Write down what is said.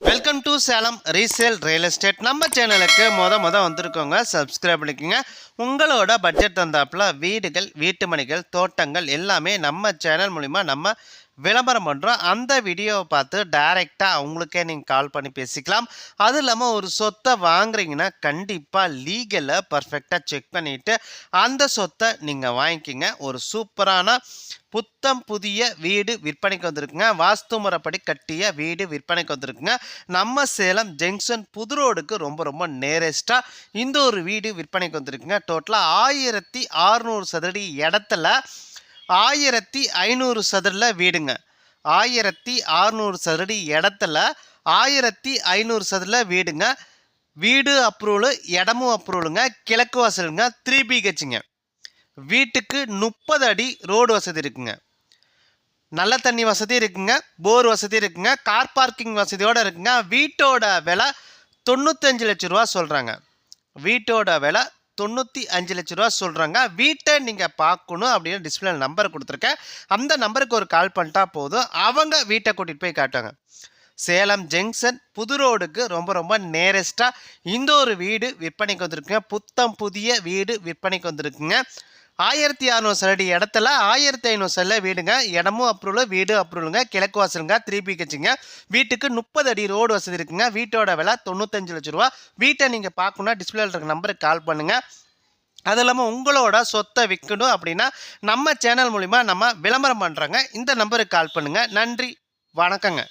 Welcome to Salem resale real estate நம்ம சேனலுக்கு மொத மொத வந்திருக்கோங்க. சப்ஸ்கிரைப் பண்ணிக்கோங்க. உங்களோட பட்ஜெட் தந்தாப்புல வீடுகள் வீட்டு மனைகள் தோட்டங்கள் எல்லாமே நம்ம சேனல் மூலிமா நம்ம விளம்பரம் பண்ணுறோம் அந்த வீடியோவை பார்த்து டைரெக்டாக அவங்களுக்கே நீங்கள் கால் பண்ணி பேசிக்கலாம். அதுவும் இல்லாமல் ஒரு சொத்தை வாங்குறீங்கன்னா கண்டிப்பாக லீகலை பர்ஃபெக்டாக செக் பண்ணிவிட்டு அந்த சொத்தை நீங்கள் வாங்கிக்கிங்க. ஒரு சூப்பரான புத்தம் புதிய வீடு விற்பனைக்கு வந்திருக்குங்க. வாஸ்து முறைப்படி கட்டிய வீடு விற்பனைக்கு வந்திருக்குங்க. நம்ம சேலம் ஜங்ஷன் புது ரோடுக்கு ரொம்ப ரொம்ப நேரஸ்ட்டாக இந்த ஒரு வீடு விற்பனைக்கு வந்திருக்குங்க. டோட்டலாக ஆயிரத்தி அறுநூறு சதுரடி இடத்துல ஆயிரத்தி ஐநூறு சதுரில் வீடுங்க. ஆயிரத்தி அறுநூறு சதுரடி இடத்துல ஆயிரத்தி ஐநூறு சதுரில் வீடுங்க. வீடு அப்ரூவலு இடமும் அப்ரூவலுங்க. கிழக்கு வாசலுங்க த்ரீ பிஹெச்சுங்க வீட்டுக்கு முப்பது அடி ரோடு வசதி இருக்குங்க. நல்ல தண்ணி வசதி இருக்குங்க. போர் வசதி இருக்குங்க. கார் பார்க்கிங் வசதியோடு இருக்குங்க. வீட்டோட விலை தொண்ணூத்தஞ்சு லட்ச ரூபா சொல்கிறாங்க வீட்டோட விலை தொண்ணூற்றி அஞ்சு லட்ச ரூபா சொல்கிறாங்க வீட்டை நீங்கள் பார்க்கணும் அப்படின்னு டிஸ்பிளே நம்பர் கொடுத்துருக்கேன். அந்த நம்பருக்கு ஒரு கால் பண்ணிட்டா போதும். அவங்க வீட்டை கூட்டிகிட்டு போய் காட்டுவாங்க. சேலம் ஜங்ஷன் புது ரோடுக்கு ரொம்ப ரொம்ப நேரஸ்ட்டாக இந்த ஒரு வீடு விற்பனைக்கு வந்திருக்குங்க. புத்தம் புதிய வீடு விற்பனைக்கு வந்திருக்குங்க. ஆயிரத்தி அறநூறு சரடி இடத்துல ஆயிரத்தி ஐநூறு செல்ல வீடுங்க. இடமும் அப்ரூவல் வீடு அப்ரூவலுங்க. கிழக்கு வாசலுங்க த்ரீ பிஹெச்சுங்க வீட்டுக்கு முப்பது அடி ரோடு வசதி இருக்குங்க. வீட்டோட விலை தொண்ணூத்தஞ்சு லட்ச ரூபா. வீட்டை நீங்கள் பார்க்கணுன்னா டிஸ்பிளேல இருக்க நம்பருக்கு கால் பண்ணுங்கள் அது இல்லாமல் உங்களோட சொத்தை விற்கணும் அப்படின்னா நம்ம சேனல் மூலிமா நம்ம விளம்பரம் பண்ணுறோங்க இந்த நம்பருக்கு கால் பண்ணுங்கள் நன்றி. வணக்கங்க.